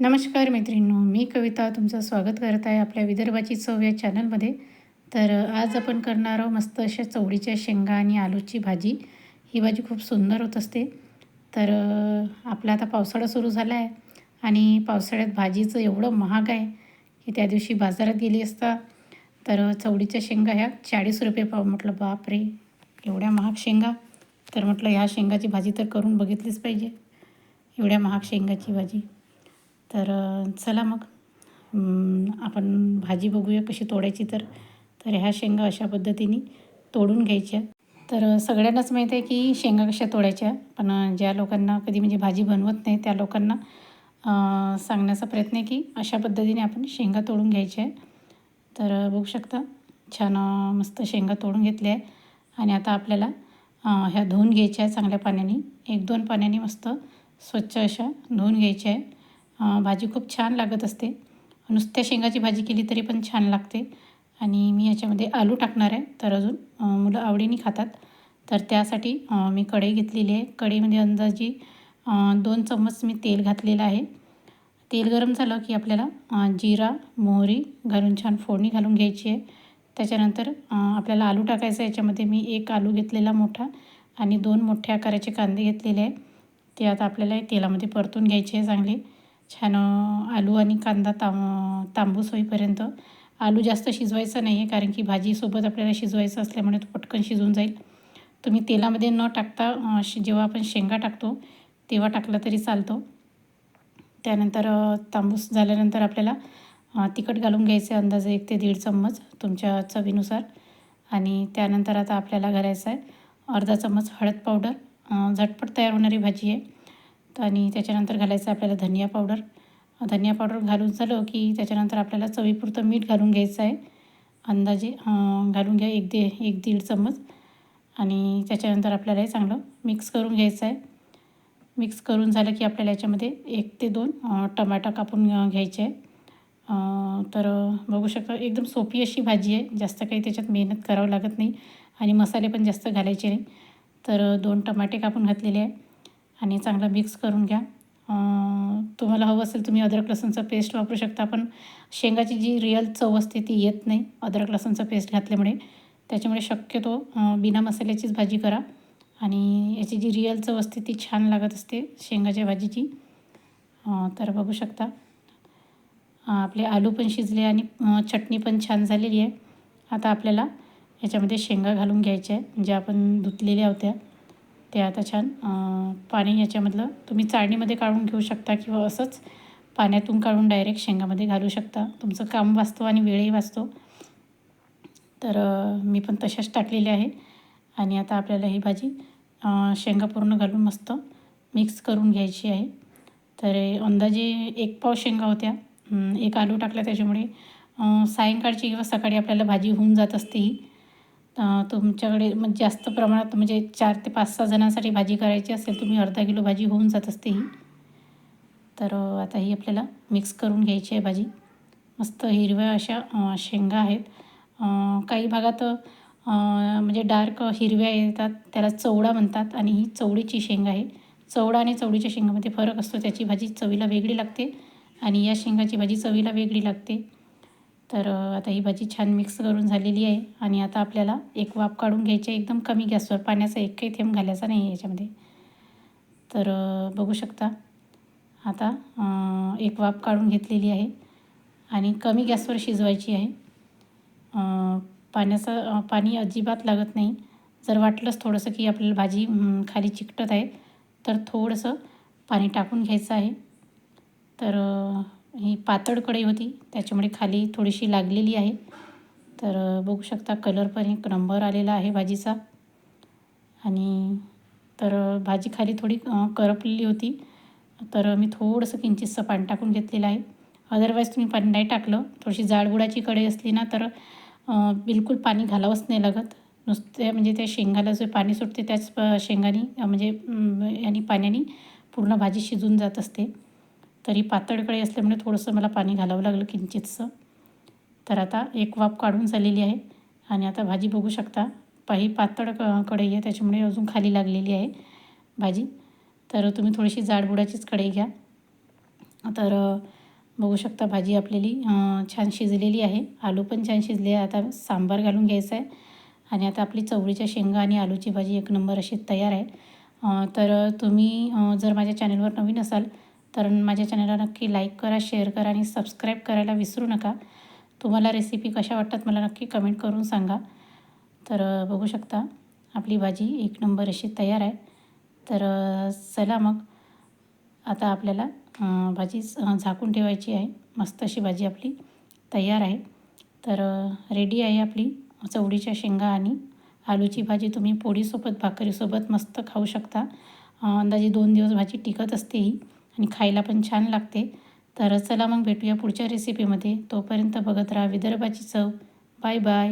नमस्कार मैत्रिणींनो मी कविता तुमचं स्वागत करत आहे आपल्या विदर्भाची चव या चॅनलमध्ये. तर आज आपण करणार आहोत मस्त अशा चवळीच्या शेंगा आणि आलूची भाजी. ही भाजी खूप सुंदर होत असते. तर आपला आता पावसाळा सुरू झाला आहे आणि पावसाळ्यात भाजीचं एवढं महाग आहे की त्या दिवशी बाजारात गेली असता तर चवळीच्या शेंगा ह्या चाळीस रुपये पाव म्हटलं बापरे एवढ्या महाग शेंगा. तर म्हटलं ह्या शेंगाची भाजी तर करून बघितलीच पाहिजे. एवढ्या महाग शेंगाची भाजी. तर चला मग. आपण भाजी बघूया कशी तोडायची तर. तर ह्या शेंगा अशा पद्धतीने तोडून घ्यायच्या. तर सगळ्यांनाच माहीत आहे की शेंगा कशा तोडायच्या. पण ज्या लोकांना कधी म्हणजे भाजी बनवत नाही त्या लोकांना सांगण्याचा प्रयत्न आहे की अशा पद्धतीने आपण शेंगा तोडून घ्यायच्या आहे. तर बघू शकता छान मस्त शेंगा तोडून घेतल्या आहे. आणि आता आपल्याला ह्या धुवून घ्यायच्या आहे चांगल्या पाण्याने. एक दोन पाण्याने मस्त स्वच्छ अशा धुवून घ्यायच्या आहे भाजी खूप छान लागत असते. नुसत्या शेंगाची भाजी केली तरी पण छान लागते. आणि मी याच्यामध्ये आलू टाकणार आहे तर अजून मुलं आवडीने खातात. तर त्यासाठी मी कढई घेतलेली आहे. कढईमध्ये अंदाजे दोन चम्मच मी तेल घातलेलं आहे. तेल गरम झालं की आपल्याला जिरा मोहरी घालून छान फोडणी घालून घ्यायची आहे. त्याच्यानंतर आपल्याला आलू टाकायचं आहे. याच्यामध्ये मी एक आलू घेतलेला मोठा आणि दोन मोठ्या आकाराचे कांदे घेतलेले आहे. ते आता आपल्याला तेलामध्ये परतून घ्यायचे आहे चांगले. छान आलू आणि कांदा ताम तांबूस होईपर्यंत. आलू जास्त शिजवायचा नाही आहे कारण की भाजीसोबत आपल्याला शिजवायचं असल्यामुळे तो पटकन शिजून जाईल. तुम्ही तेलामध्ये न टाकता शि जेव्हा आपण शेंगा टाकतो तेव्हा टाकला तरी चालतो. त्यानंतर तांबूस झाल्यानंतर आपल्याला तिखट घालून घ्यायचे अंदाजे एक ते दीड चम्मच तुमच्या चवीनुसार. आणि त्यानंतर आता आपल्याला घालायचं आहे अर्धा चम्मच हळद पावडर. झटपट तयार होणारी भाजी आहे. आणि त्याच्यानंतर घालायचं आहे आपल्याला धनिया पावडर. धनिया पावडर घालून झालं की त्याच्यानंतर आपल्याला चवीपुरतं मीठ घालून घ्यायचं आहे. अंदाजे घालून घ्या एक दे एक दीड चम्मच. आणि त्याच्यानंतर आपल्याला हे चांगलं मिक्स करून घ्यायचं आहे. मिक्स करून झालं की आपल्याला याच्यामध्ये एक ते दोन टमाटा कापून घ्यायचे आहे. तर बघू शकता एकदम सोपी अशी भाजी आहे. जास्त काही त्याच्यात मेहनत करावं लागत नाही. आणि मसाले पण जास्त घालायचे नाही. तर दोन टमाटे कापून घातलेले आहे. आणि चांगला मिक्स करून घ्या. तुम्हाला हवं असेल तुम्ही अद्रक लसूणचा पेस्ट वापरू शकता पण शेंगाची जी रिअल चव असते ती येत नाही अद्रक लसूणचा पेस्ट घातल्यामुळे. त्याच्यामुळे शक्यतो बिना मसाल्याचीच भाजी करा आणि याची जी रिअल चव असते ती छान लागत असते शेंगाच्या भाजीची. तर बघू शकता. आपले आलू पण शिजले आणि चटणी पण छान झालेली आहे. आता आपल्याला याच्यामध्ये शेंगा घालून घ्यायच्या आहे ज्या आपण धुतलेल्या होत्या. ते आता छान पाणी याच्यामधलं तुम्ही चाळणीमध्ये काढून घेऊ शकता किंवा असंच पाण्यातून काढून डायरेक्ट शेंगामध्ये घालू शकता. तुमचं काम वाचतो आणि वेळही वाचतो. तर मी पण तशाच टाकलेली आहे आणि आता आपल्याला ही भाजी शेंगा पूर्ण घालून मस्त मिक्स करून घ्यायची आहे. तर अंदाजे एक पाव शेंगा होत्या. एक आलू टाकला त्याच्यामुळे सायंकाळची किंवा सकाळी आपल्याला भाजी होऊन जात असते ही. तुमच्याकडे मग जास्त प्रमाणात म्हणजे चार ते पाच सहा जणांसाठी भाजी करायची असेल तुम्ही अर्धा किलो भाजी होऊन जात असते ही. तर आता ही आपल्याला मिक्स करून घ्यायची आहे भाजी. मस्त हिरव्या अशा शेंगा आहेत. काही भागात म्हणजे डार्क हिरव्या येतात त्याला चवडा म्हणतात आणि ही चवळीची शेंगा आहे. चवडा आणि चवळीच्या शेंगामध्ये फरक असतो त्याची भाजी चवीला वेगळी लागते आणि या शेंगाची भाजी चवीला वेगळी लागते. तर आता ही भाजी छान मिक्स करून झालेली आहे आणि आता आपल्याला एक वाफ काढून घ्यायची आहे एकदम कमी गॅसवर पाण्याचा एकही थेंब घालायचा नाही आहे याच्यामध्ये. तर बघू शकता. आता एक वाफ काढून घेतलेली आहे आणि कमी गॅसवर शिजवायची आहे. पाण्याचं पाणी अजिबात लागत नाही. जर वाटलंच थोडंसं की आपल्याला भाजी खाली चिकटत आहे तर थोडंसं पाणी टाकून घ्यायचं आहे. तर ही पातळ कढई होती. त्याच्यामुळे खाली थोडीशी लागलेली आहे. तर बघू शकता कलर पण एक नंबर आलेला आहे भाजीचा. आणि तर भाजी खाली थोडी करपलेली होती. तर मी थोडंसं किंचितसं पाणी टाकून घेतलेलं आहे. अदरवाईज तुम्ही पाणी नाही टाकलं. थोडीशी जाडबुडाची कढई असली ना तर बिलकुल पाणी घालावंच नाही लागत. नुसते म्हणजे त्या शेंगाला जे पाणी सुटते त्याच शेंगानी म्हणजे यानी यांनी पाण्याने पूर्ण भाजी शिजून जात असते. तरी पातळ कढई असल्यामुळे थोडंसं मला पाणी घालावं लागलं किंचितसं. तर आता एक वाफ काढून झालेली आहे आणि आता भाजी बघू शकता. पाही पातळ क कढई आहे त्याच्यामुळे अजून खाली लागलेली आहे भाजी. तर तुम्ही थोडीशी जाडबुडाचीच कढई घ्या. तर बघू शकता भाजी आपल्याली छान शिजलेली आहे. आलू पण छान शिजले आहे. आता सांबार घालून घ्यायचं आहे. आणि आता आपली चवळीच्या शेंगा आणि आलूची भाजी एक नंबर अशी तयार आहे. तर तुम्ही जर माझ्या चॅनलवर नवीन असाल तर माझ्या चॅनलला नक्की लाईक करा शेअर करा आणि सबस्क्राईब करायला विसरू नका. तुम्हाला रेसिपी कशा वाटतात मला नक्की कमेंट करून सांगा. तर बघू शकता आपली भाजी एक नंबर अशी तयार आहे. तर चला मग. आता आपल्याला भाजी झाकून ठेवायची आहे. मस्त अशी भाजी आपली तयार आहे. तर रेडी आहे आपली चवळीच्या शेंगा आणि आलूची भाजी. तुम्ही पोळीसोबत भाकरीसोबत मस्त खाऊ शकता. अंदाजे दोन दिवस भाजी टिकत असते ही. आणि खायला पण छान लागते. तर चला मग भेटूया पुढच्या रेसिपीमध्ये तोपर्यंत बघत राहा विदर्भाची चव. Bye bye.